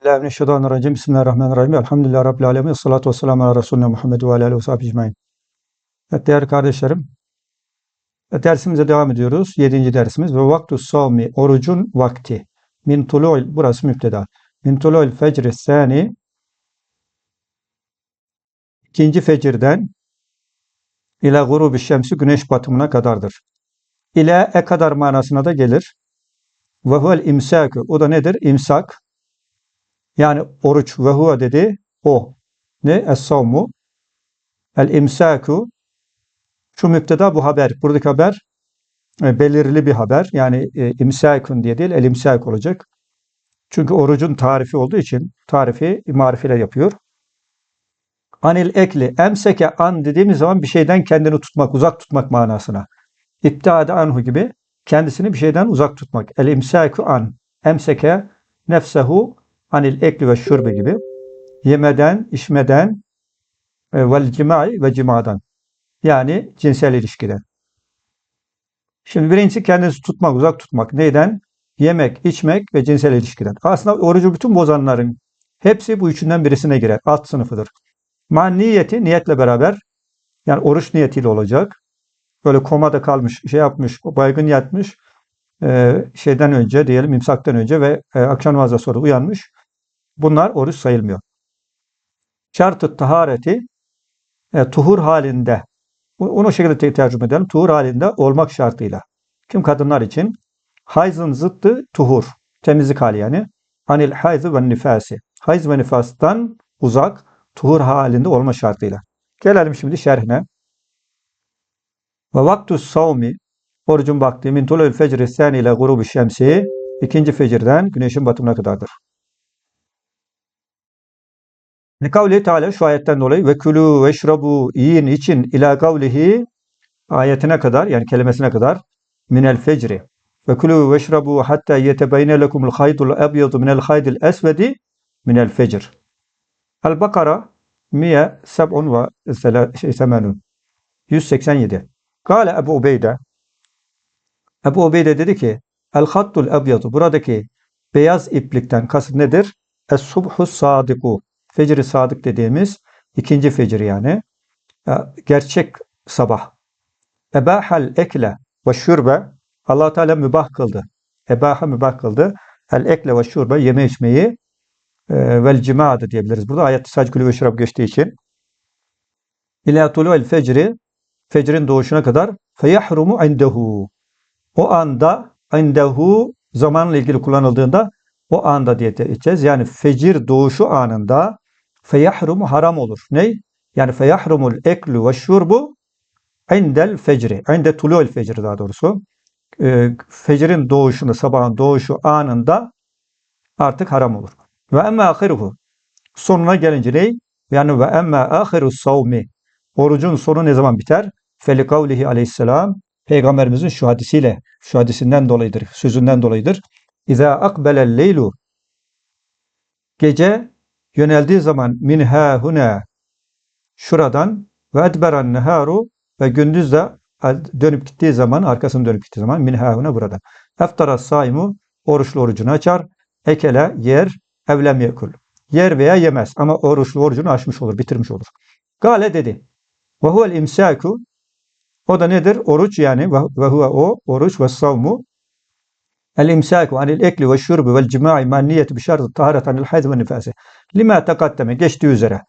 Euzubillahimineşşeytanirracim. Bismillahirrahmanirrahim. Elhamdülillahi Rabbil alemin. Salatu vesselamu ala Resulüne Muhammed ve ala alihi ve sahbihi ecmaîn. Evet değerli kardeşlerim. Dersimize devam ediyoruz. Yedinci dersimiz. Ve vaktu savmi. Orucun vakti. Min tulu'il. Burası müpteda. Min tulu'il fecri sani. ikinci fecirden ila gurubi şemsi güneş batımına kadardır. İle e kadar manasına da gelir. Ve huvel imsakü. O da nedir? İmsak. Yani oruç ve huve dedi o. Ne? Es-savmu. El-imsaku. Şu müpteda bu haber. Buradaki haber e, belirli bir haber. Yani e, imsakun diye değil el-imsak olacak. Çünkü orucun tarifi olduğu için tarifi marifiyle yapıyor. Anil ekli. Emseke an dediğimiz zaman bir şeyden kendini tutmak, uzak tutmak manasına. İptade anhu gibi kendisini bir şeyden uzak tutmak. El imsaku an. Emseke nefsehu anil ekli ve şurbe gibi yemeden, içmeden e, vel cimai ve cimadan. Yani cinsel ilişkiden. Şimdi birincisi kendinizi tutmak, uzak tutmak. Neyden? Yemek, içmek ve cinsel ilişkiden. Aslında orucu bütün bozanların hepsi bu üçünden birisine girer. Alt sınıfıdır. Man niyeti niyetle beraber yani oruç niyetiyle olacak. Böyle komada kalmış, şey yapmış, baygın yatmış e, şeyden önce diyelim imsaktan önce ve e, akşam namazdan sonra uyanmış. Bunlar oruç sayılmıyor. Şart-ı tahareti e, tuhur halinde onu şekilde te- tercüme edelim. Tuhur halinde olmak şartıyla. Kim kadınlar için? Hayzın zıttı tuhur. Temizlik hali yani. Anil hayzı ve nifasi. Hayz ve nifastan uzak tuhur halinde olma şartıyla. Gelelim şimdi şerhine. Ve vaktu savmi orucun vakti min tulul fecri sani ile grubu şemsi ikinci fecirden güneşin batımına kadardır. Ne kavli Teala şu ayetten dolayı ve külü ve şrabu yiyin için ila kavlihi ayetine kadar yani kelimesine kadar minel fecri ve külü ve şrabu hatta yetebeyne lekumul haydul ebyadu minel haydil esvedi minel fecr. El Bakara 187 187. Kale Ebu Ubeyde Ebu Ubeyde dedi ki El hattul ebyadu buradaki beyaz iplikten kasıt nedir? Es subhu sadiku Fecri sadık dediğimiz ikinci fecir yani. Gerçek sabah. Ebahal ekle ve şurbe allah Teala mübah kıldı. Ebaha mübah kıldı. El ekle ve şurbe yeme içmeyi e, vel cimadı diyebiliriz. Burada ayet sadece külü ve şurab geçtiği için. İlâ tulu'el fecri fecrin doğuşuna kadar feyahrumu indehu. O anda indehu zamanla ilgili kullanıldığında o anda diye edeceğiz. Yani fecir doğuşu anında feyahrumu haram olur. Ne? Yani feyahrumul eklu ve şurbu indel fecri. İnde tulu'l fecri daha doğrusu. E, fecrin doğuşunu, sabahın doğuşu anında artık haram olur. Ve emme ahiruhu. Sonuna gelince ne? Yani ve emme ahiru savmi. Orucun sonu ne zaman biter? Feli kavlihi aleyhisselam. Peygamberimizin şu hadisiyle, şu hadisinden dolayıdır, sözünden dolayıdır. İza akbelel leylu. Gece yöneldiği zaman minha huna şuradan ve edberan neharu ve gündüz de dönüp gittiği zaman arkasını dönüp gittiği zaman minha huna buradan. Eftara saimu oruçlu orucunu açar. Ekele yer evlem yekul. Yer veya yemez ama oruçlu orucunu açmış olur, bitirmiş olur. Gale dedi. Ve huvel imsaku o da nedir? Oruç yani ve huve o oruç ve savmu El imsaku anil ekli ve şurbi vel cima'i man niyeti bi şartı taharet anil hayz ve nifasi. Lima takaddeme geçtiği üzere.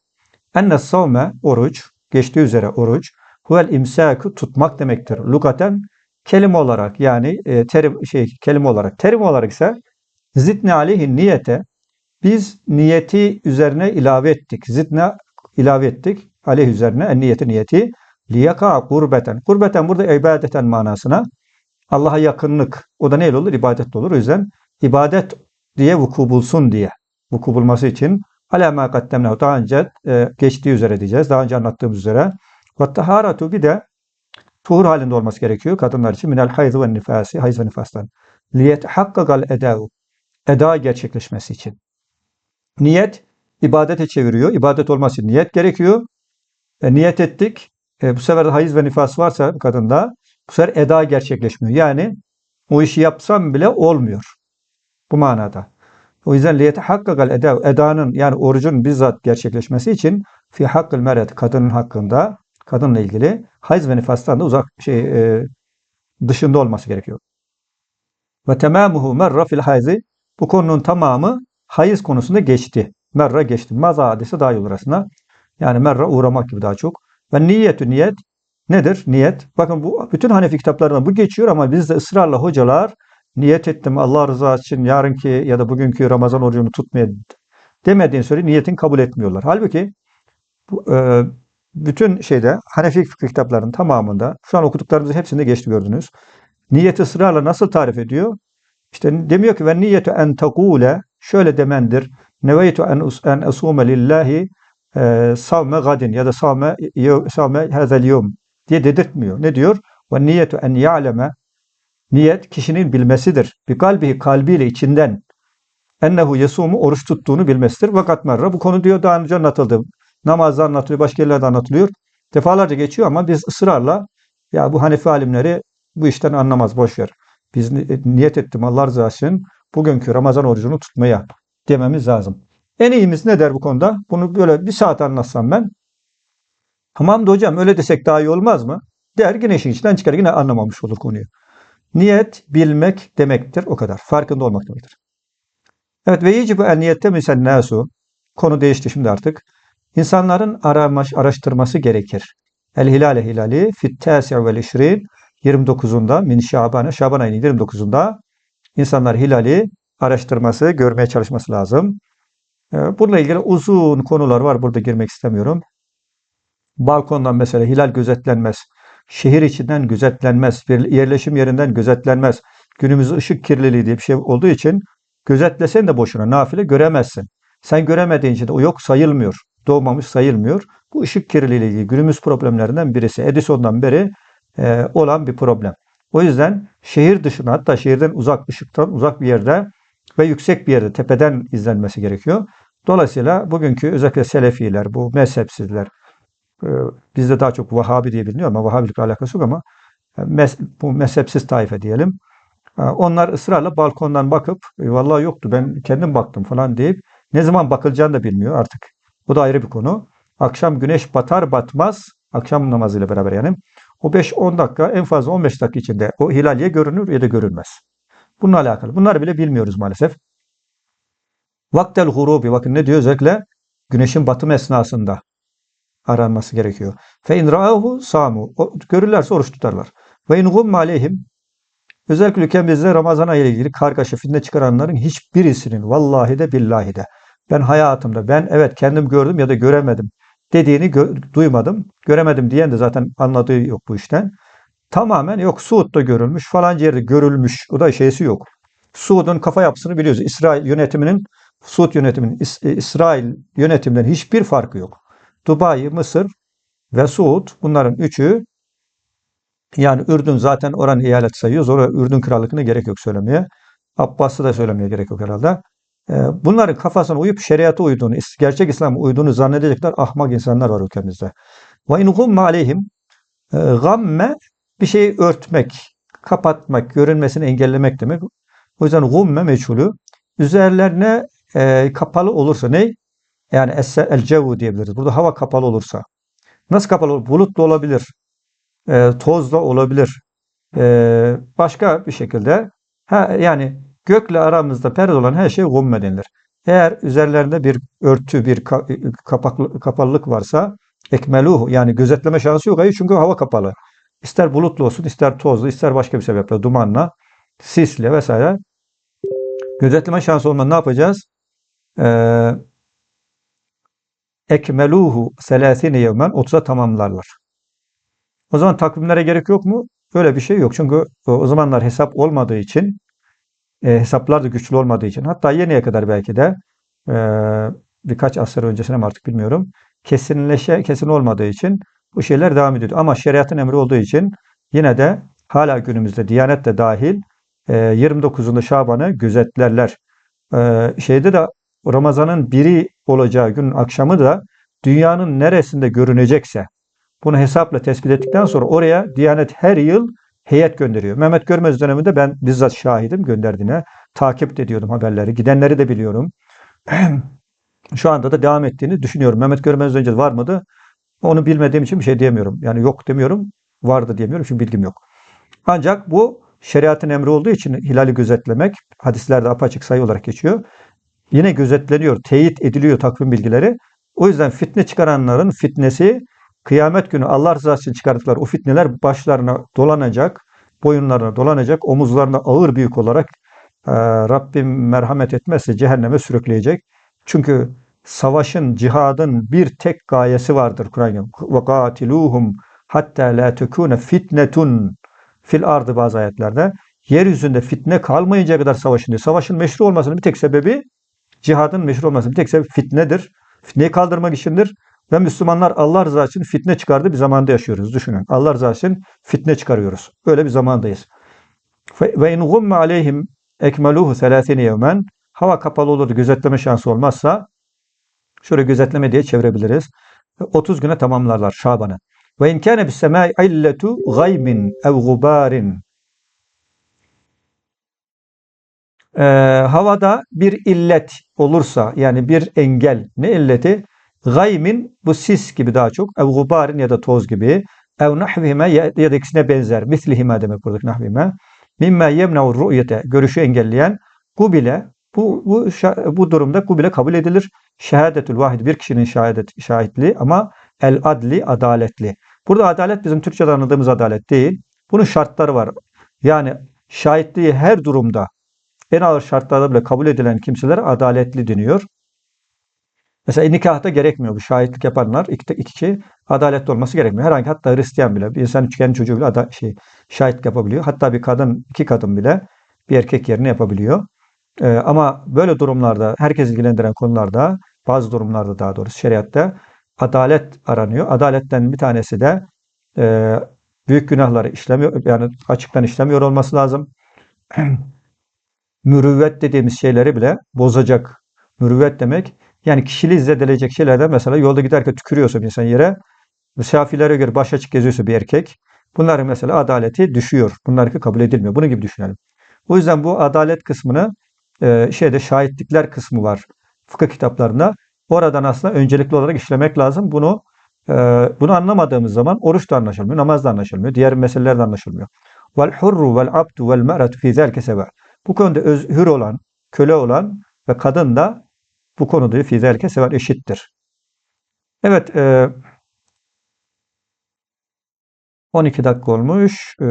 Enne savme oruç geçtiği üzere oruç huvel imsaku tutmak demektir. Lugaten kelime olarak yani e, terim şey kelime olarak terim olarak ise zidne aleyhi niyete biz niyeti üzerine ilave ettik. Zidne ilave ettik. Aleyh üzerine en niyeti niyeti liyaka gurbeten. Gurbeten burada ibadeten manasına Allah'a yakınlık. O da neyle olur? İbadet olur. O yüzden ibadet diye vuku bulsun diye. Vuku bulması için alâ mâ kattemnehu. Daha önce e, geçtiği üzere diyeceğiz. Daha önce anlattığımız üzere. Ve taharatu bir de tuhur halinde olması gerekiyor kadınlar için. Minel hayz ve nifasi. Hayz ve nifastan. Liyet hakkagal edâhu. Eda gerçekleşmesi için. Niyet ibadete çeviriyor. İbadet olması için niyet gerekiyor. E, niyet ettik. E, bu sefer de hayız ve nifas varsa kadında bu sefer eda gerçekleşmiyor. Yani o işi yapsam bile olmuyor. Bu manada. O yüzden liyetehakkakal eda, edanın yani orucun bizzat gerçekleşmesi için fi hakkıl meret kadının hakkında kadınla ilgili hayız ve nifastan da uzak şey e, dışında olması gerekiyor. Ve temamuhu merra fil hayzi bu konunun tamamı hayız konusunda geçti. Merra geçti. Maza hadisi daha iyi olur aslında. Yani merra uğramak gibi daha çok. Ve niyetü niyet nedir? Niyet. Bakın bu bütün Hanefi kitaplarında bu geçiyor ama bizde ısrarla hocalar niyet ettim Allah rızası için yarınki ya da bugünkü Ramazan orucunu tutmaya demediğin söyle niyetin kabul etmiyorlar. Halbuki bu, e, bütün şeyde Hanefi fıkıh kitaplarının tamamında şu an okuduklarımızın hepsinde geçti gördünüz. Niyeti ısrarla nasıl tarif ediyor? İşte demiyor ki ve niyetu en tekule şöyle demendir. Neveytu en, en asume lillahi e, savme gadin ya da savme, savme hazel yevm diye dedirtmiyor. Ne diyor? Ve niyetu en ya'leme niyet kişinin bilmesidir. Bir kalbihi kalbiyle içinden ennehu yesumu oruç tuttuğunu bilmesidir. Vakat merra bu konu diyor daha önce anlatıldı. Namazda anlatılıyor, başka yerlerde anlatılıyor. Defalarca geçiyor ama biz ısrarla ya bu Hanefi alimleri bu işten anlamaz boş ver. Biz ni- niyet ettim Allah rızası için bugünkü Ramazan orucunu tutmaya dememiz lazım. En iyimiz ne der bu konuda? Bunu böyle bir saat anlatsam ben. Tamam da hocam öyle desek daha iyi olmaz mı? Der yine işin içinden çıkar yine anlamamış olur konuyu. Niyet bilmek demektir o kadar. Farkında olmak demektir. Evet ve yecibu el niyette misal nasu. Konu değişti şimdi artık. İnsanların aramış, araştırması gerekir. El hilale hilali fit tasi vel işrin 29'unda min şabana şaban ayının 29'unda insanlar hilali araştırması, görmeye çalışması lazım. Ee, Bununla ilgili uzun konular var. Burada girmek istemiyorum. Balkondan mesela hilal gözetlenmez. Şehir içinden gözetlenmez. Yerleşim yerinden gözetlenmez. Günümüz ışık kirliliği diye bir şey olduğu için gözetlesen de boşuna nafile göremezsin. Sen göremediğin için de o yok sayılmıyor. Doğmamış sayılmıyor. Bu ışık kirliliği ilgili günümüz problemlerinden birisi. Edison'dan beri e, olan bir problem. O yüzden şehir dışına hatta şehirden uzak, ışıktan uzak bir yerde ve yüksek bir yerde tepeden izlenmesi gerekiyor. Dolayısıyla bugünkü özellikle Selefiler, bu mezhepsizler, bizde daha çok Vahabi diye biliniyor ama Vahabilikle alakası yok ama e, mez, bu mezhepsiz taife diyelim. E, Onlar ısrarla balkondan bakıp "E, vallahi yoktu ben kendim baktım falan deyip ne zaman bakılacağını da bilmiyor artık. Bu da ayrı bir konu. Akşam güneş batar batmaz akşam namazıyla beraber yani o 5-10 dakika en fazla 15 dakika içinde o hilal ya görünür ya da görülmez. Bununla alakalı. Bunları bile bilmiyoruz maalesef. Vaktel hurubi bakın ne diyor özellikle güneşin batım esnasında aranması gerekiyor. Fe in ra'ahu samu. Görürlerse oruç tutarlar. Ve in gumma aleyhim özellikle ülkemizde Ramazan ayı ile ilgili kargaşa fitne çıkaranların hiçbirisinin vallahi de billahi de ben hayatımda ben evet kendim gördüm ya da göremedim dediğini gö- duymadım. Göremedim diyen de zaten anladığı yok bu işten. Tamamen yok Suud'da görülmüş falanca yerde görülmüş. O da şeysi yok. Suud'un kafa yapısını biliyoruz. İsrail yönetiminin Suud yönetiminin İs- İsrail yönetiminden hiçbir farkı yok. Dubai, Mısır ve Suud bunların üçü yani Ürdün zaten oranın eyalet sayıyoruz. Oraya Ürdün krallıkına gerek yok söylemeye. Abbas'ı da söylemeye gerek yok herhalde. Ee, Bunların kafasına uyup şeriata uyduğunu, gerçek İslam'a uyduğunu zannedecekler ahmak insanlar var ülkemizde. Ve in gumme aleyhim e, gamme bir şeyi örtmek, kapatmak, görünmesini engellemek demek. O yüzden gumme meçhulü üzerlerine e, kapalı olursa ne? Yani el cevu diyebiliriz. Burada hava kapalı olursa. Nasıl kapalı olur? Bulutlu olabilir. E, tozla olabilir. E, başka bir şekilde ha, yani gökle aramızda perde olan her şey gumme denilir. Eğer üzerlerinde bir örtü, bir ka- kapaklı, kapalılık varsa ekmeluhu yani gözetleme şansı yok. Hayır, çünkü hava kapalı. İster bulutlu olsun, ister tozlu, ister başka bir sebeple, dumanla, sisle vesaire. Gözetleme şansı olmadan ne yapacağız? Ee, ekmeluhu selasine yevmen 30'a tamamlarlar. O zaman takvimlere gerek yok mu? Öyle bir şey yok. Çünkü o zamanlar hesap olmadığı için e, hesaplar da güçlü olmadığı için hatta yeniye kadar belki de e, birkaç asır öncesine mi artık bilmiyorum kesinleşe kesin olmadığı için bu şeyler devam ediyor. Ama şeriatın emri olduğu için yine de hala günümüzde Diyanet de dahil e, 29'unda Şaban'ı gözetlerler. E, şeyde de Ramazan'ın biri olacağı günün akşamı da dünyanın neresinde görünecekse bunu hesapla tespit ettikten sonra oraya Diyanet her yıl heyet gönderiyor. Mehmet Görmez döneminde ben bizzat şahidim gönderdiğine. takip ediyordum haberleri. Gidenleri de biliyorum. Şu anda da devam ettiğini düşünüyorum. Mehmet Görmez'den önce var mıydı? Onu bilmediğim için bir şey diyemiyorum. Yani yok demiyorum, vardı diyemiyorum çünkü bilgim yok. Ancak bu şeriatın emri olduğu için hilali gözetlemek hadislerde apaçık sayı olarak geçiyor. Yine gözetleniyor, teyit ediliyor takvim bilgileri. O yüzden fitne çıkaranların fitnesi kıyamet günü Allah rızası için çıkardıkları o fitneler başlarına dolanacak, boyunlarına dolanacak, omuzlarına ağır büyük olarak e, Rabbim merhamet etmezse cehenneme sürükleyecek. Çünkü savaşın, cihadın bir tek gayesi vardır katiluhum hatta la tekune fitnetun fil ardı bazı ayetlerde. Yeryüzünde fitne kalmayınca kadar savaşın diyor. Savaşın meşru olmasının bir tek sebebi cihadın meşru olmasının bir tek sebebi fitnedir. Fitneyi kaldırmak içindir. Ve Müslümanlar Allah rızası için fitne çıkardığı bir zamanda yaşıyoruz. Düşünün. Allah rızası için fitne çıkarıyoruz. Öyle bir zamandayız. Ve in gumme aleyhim ekmeluhu selasine yevmen hava kapalı olur gözetleme şansı olmazsa şöyle gözetleme diye çevirebiliriz. 30 güne tamamlarlar Şaban'ı. Ve in kâne bis semâi illetu gaybin ev gubarin Ee, havada bir illet olursa yani bir engel ne illeti? Gaymin bu sis gibi daha çok ev gubarin ya da toz gibi ev nahvime ya, ya da ikisine benzer mislihime demek buradaki nahvime mimme yemne'u ru'yete görüşü engelleyen bu bile bu, bu, bu durumda bu bile kabul edilir. Şehadetül vahid bir kişinin şahidet, şahitliği ama el adli adaletli. Burada adalet bizim Türkçe'de anladığımız adalet değil. Bunun şartları var. Yani şahitliği her durumda en ağır şartlarda bile kabul edilen kimseler adaletli deniyor. Mesela nikahta gerekmiyor bu şahitlik yapanlar iki, iki kişi adaletli olması gerekmiyor. Herhangi hatta Hristiyan bile bir insan kendi çocuğu bile ada, şey, şahitlik yapabiliyor. Hatta bir kadın iki kadın bile bir erkek yerine yapabiliyor. Ee, ama böyle durumlarda herkes ilgilendiren konularda bazı durumlarda daha doğrusu şeriatta adalet aranıyor. Adaletten bir tanesi de e, büyük günahları işlemiyor yani açıktan işlemiyor olması lazım. Mürüvvet dediğimiz şeyleri bile bozacak. Mürüvvet demek yani kişiliği zedeleyecek şeylerden mesela yolda giderken tükürüyorsa bir insan yere misafirlere göre baş açık geziyorsa bir erkek bunların mesela adaleti düşüyor. Bunlar kabul edilmiyor. Bunun gibi düşünelim. O yüzden bu adalet kısmını e, şeyde şahitlikler kısmı var fıkıh kitaplarında. Oradan aslında öncelikli olarak işlemek lazım. Bunu e, bunu anlamadığımız zaman oruç da anlaşılmıyor, namaz da anlaşılmıyor, diğer meseleler de anlaşılmıyor. Vel hurru vel abdu vel fi zelke sebe. Bu konuda öz, hür olan, köle olan ve kadın da bu konuda fi zelke sebe eşittir. Evet, e, 12 dakika olmuş. E,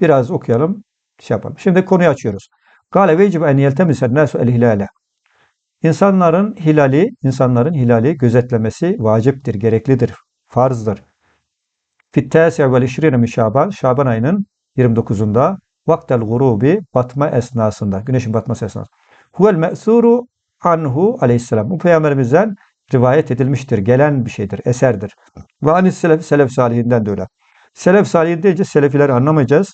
biraz okuyalım, şey yapalım. Şimdi konuyu açıyoruz. Kale vecib en yeltemisen nasu el hilale. İnsanların hilali, insanların hilali gözetlemesi vaciptir, gereklidir, farzdır. Fittâsi vel işrine min Şaban, Şaban ayının 29'unda vaktel gurubi batma esnasında, güneşin batması esnasında. Huvel me'suru anhu aleyhisselam. Bu peygamberimizden rivayet edilmiştir, gelen bir şeydir, eserdir. Ve anis selef, selef salihinden de öyle. Selef salihin deyince selefileri anlamayacağız.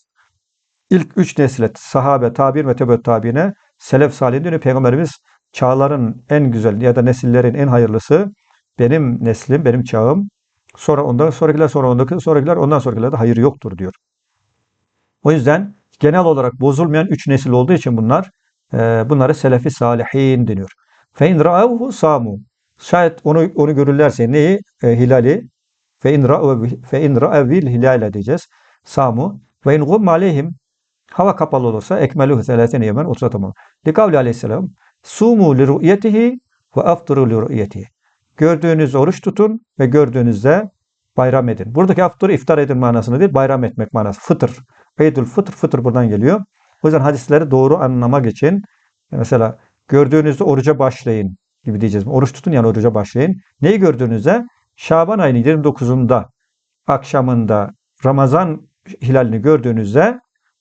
İlk üç nesile sahabe, tabir ve tebet tabiine selef salihin diyor. Peygamberimiz çağların en güzel ya da nesillerin en hayırlısı benim neslim, benim çağım. Sonra ondan sonrakiler, sonra ondan sonrakiler, ondan sonrakiler de hayır yoktur diyor. O yüzden genel olarak bozulmayan üç nesil olduğu için bunlar e, bunları selefi salihin deniyor. Fe in ra'avhu samu. Şayet onu onu görürlerse neyi? E, hilali. Fe in ra'av fe in ra'avil hilale diyeceğiz. Samu ve in gum aleyhim hava kapalı olursa ekmeluhu selasene yemen 30 tamam. Likavli aleyhisselam Sumu li ru'yetihi ve afturu li ru'yetihi. Gördüğünüz oruç tutun ve gördüğünüzde bayram edin. Buradaki aftur iftar edin manasını değil, bayram etmek manası. Fıtır. Eydül fıtır, fıtır buradan geliyor. O yüzden hadisleri doğru anlamak için mesela gördüğünüzde oruca başlayın gibi diyeceğiz. Oruç tutun yani oruca başlayın. Neyi gördüğünüzde? Şaban ayının 29'unda akşamında Ramazan hilalini gördüğünüzde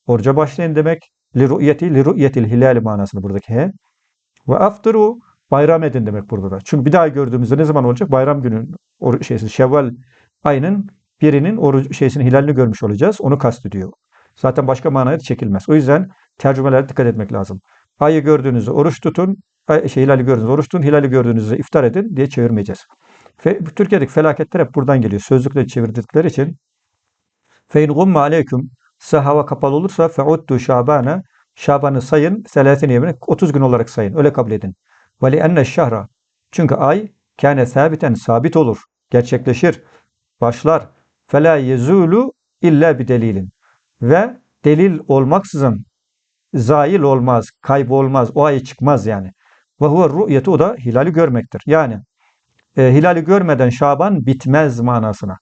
oruca başlayın demek. Li ru'yeti li ru'yetil hilal manasını buradaki he. Ve aftiru bayram edin demek burada da. Çünkü bir daha gördüğümüzde ne zaman olacak? Bayram günü şeysi Şevval ayının birinin oruç şeysini hilalini görmüş olacağız. Onu kastediyor. Zaten başka manaya çekilmez. O yüzden tercümelere dikkat etmek lazım. Ayı gördüğünüzde oruç tutun, ay, şey, hilali gördüğünüzde oruç tutun, hilali gördüğünüzde iftar edin diye çevirmeyeceğiz. Fe, Türkiye'deki felaketler hep buradan geliyor. Sözlükle çevirdikleri için. Fe in gumme aleyküm size kapalı olursa feuddu şabane Şaban'ı sayın. Selasini yemin 30 gün olarak sayın. Öyle kabul edin. Ve enne şahra. Çünkü ay kâne sabiten sabit olur. Gerçekleşir. Başlar. Fela yezulu illa bir delilin. Ve delil olmaksızın zail olmaz, kaybolmaz, o ay çıkmaz yani. Ve huve ru'yetu o da hilali görmektir. Yani e, hilali görmeden Şaban bitmez manasına.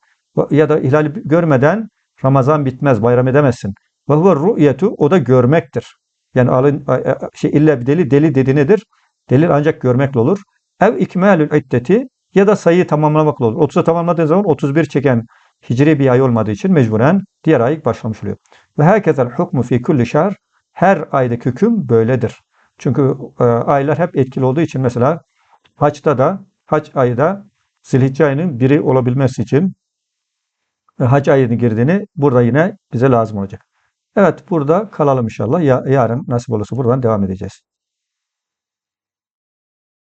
Ya da hilali görmeden Ramazan bitmez, bayram edemezsin. Ve huve ru'yetu o da görmektir. Yani alın şey illa bir deli deli dedi nedir? Delil ancak görmekle olur. Ev ikmalül iddeti ya da sayıyı tamamlamakla olur. 30'a tamamladığın zaman 31 çeken hicri bir ay olmadığı için mecburen diğer ay başlamış oluyor. Ve herkezel hukmu fi kulli şehr her aydaki hüküm böyledir. Çünkü e, aylar hep etkili olduğu için mesela haçta da haç ayı da zilhicce ayının biri olabilmesi için e, hac ayının girdiğini burada yine bize lazım olacak. Evet burada kalalım inşallah. Ya, yarın nasip olursa buradan devam edeceğiz.